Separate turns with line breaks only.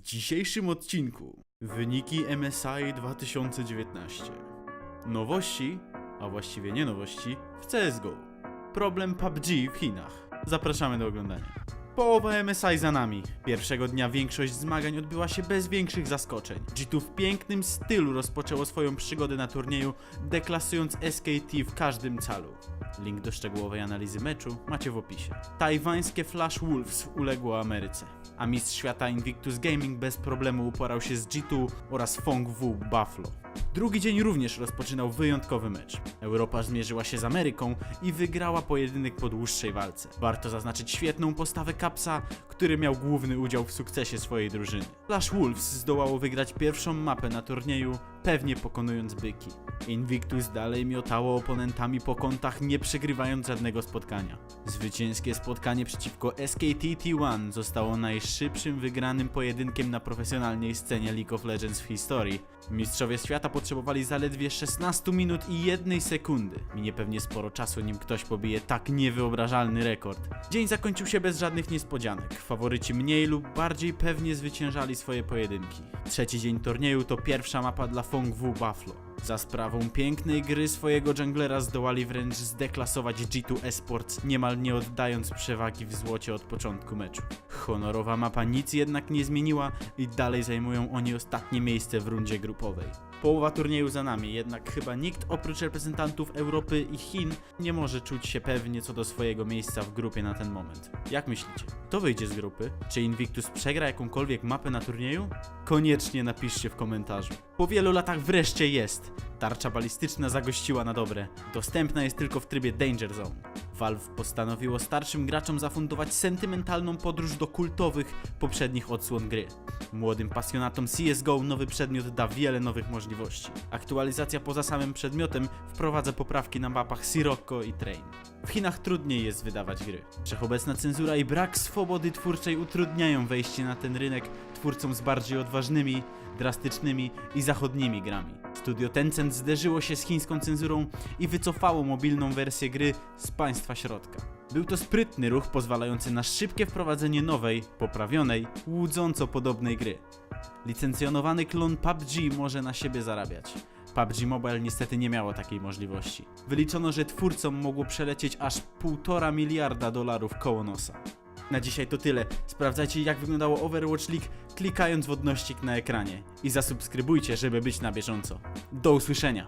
W dzisiejszym odcinku wyniki MSI 2019. Nowości, a właściwie nie nowości, w CSGO. Problem PUBG w Chinach. Zapraszamy do oglądania. Połowa MSI za nami. Pierwszego dnia większość zmagań odbyła się bez większych zaskoczeń. G2 w pięknym stylu rozpoczęło swoją przygodę na turnieju, deklasując SKT w każdym calu. Link do szczegółowej analizy meczu macie w opisie. Tajwańskie Flash Wolves uległo Ameryce, a mistrz świata Invictus Gaming bez problemu uporał się z G2 oraz Fong Wu Buffalo. Drugi dzień również rozpoczynał wyjątkowy mecz. Europa zmierzyła się z Ameryką i wygrała pojedynek po dłuższej walce. Warto zaznaczyć świetną postawę Kapsa, który miał główny udział w sukcesie swojej drużyny. Flash Wolves zdołało wygrać pierwszą mapę na turnieju, pewnie pokonując byki. Invictus dalej miotało oponentami po kątach, nie przegrywając żadnego spotkania. Zwycięskie spotkanie przeciwko SKT T1 zostało najszybszym wygranym pojedynkiem na profesjonalnej scenie League of Legends w historii. Mistrzowie świata potrzebowali zaledwie 16 minut i jednej sekundy. Minie pewnie sporo czasu, nim ktoś pobije tak niewyobrażalny rekord. Dzień zakończył się bez żadnych niespodzianek. Faworyci mniej lub bardziej pewnie zwyciężali swoje pojedynki. Trzeci dzień turnieju to pierwsza mapa dla Fong Wu Buffalo. Za sprawą pięknej gry swojego junglera zdołali wręcz zdeklasować G2 Esports, niemal nie oddając przewagi w złocie od początku meczu. Honorowa mapa nic jednak nie zmieniła i dalej zajmują oni ostatnie miejsce w rundzie grupowej. Połowa turnieju za nami, jednak chyba nikt oprócz reprezentantów Europy i Chin nie może czuć się pewnie co do swojego miejsca w grupie na ten moment. Jak myślicie? Kto wyjdzie z grupy? Czy Invictus przegra jakąkolwiek mapę na turnieju? Koniecznie napiszcie w komentarzu. Po wielu latach wreszcie jest. Tarcza balistyczna zagościła na dobre. Dostępna jest tylko w trybie Danger Zone. Valve postanowiło starszym graczom zafundować sentymentalną podróż do kultowych poprzednich odsłon gry. Młodym pasjonatom CSGO nowy przedmiot da wiele nowych możliwości. Aktualizacja poza samym przedmiotem wprowadza poprawki na mapach Sirocco i Train. W Chinach trudniej jest wydawać gry. Wszechobecna cenzura i brak swobody twórczej utrudniają wejście na ten rynek twórcom z bardziej odważnymi, drastycznymi i zachodnimi grami. Studio Tencent zderzyło się z chińską cenzurą i wycofało mobilną wersję gry z państwa środka. Był to sprytny ruch pozwalający na szybkie wprowadzenie nowej, poprawionej, łudząco podobnej gry. Licencjonowany klon PUBG może na siebie zarabiać. PUBG Mobile niestety nie miało takiej możliwości. Wyliczono, że twórcom mogło przelecieć aż 1,5 miliarda dolarów koło nosa. Na dzisiaj to tyle. Sprawdzajcie jak wyglądało Overwatch League klikając w odnośnik na ekranie i zasubskrybujcie, żeby być na bieżąco. Do usłyszenia!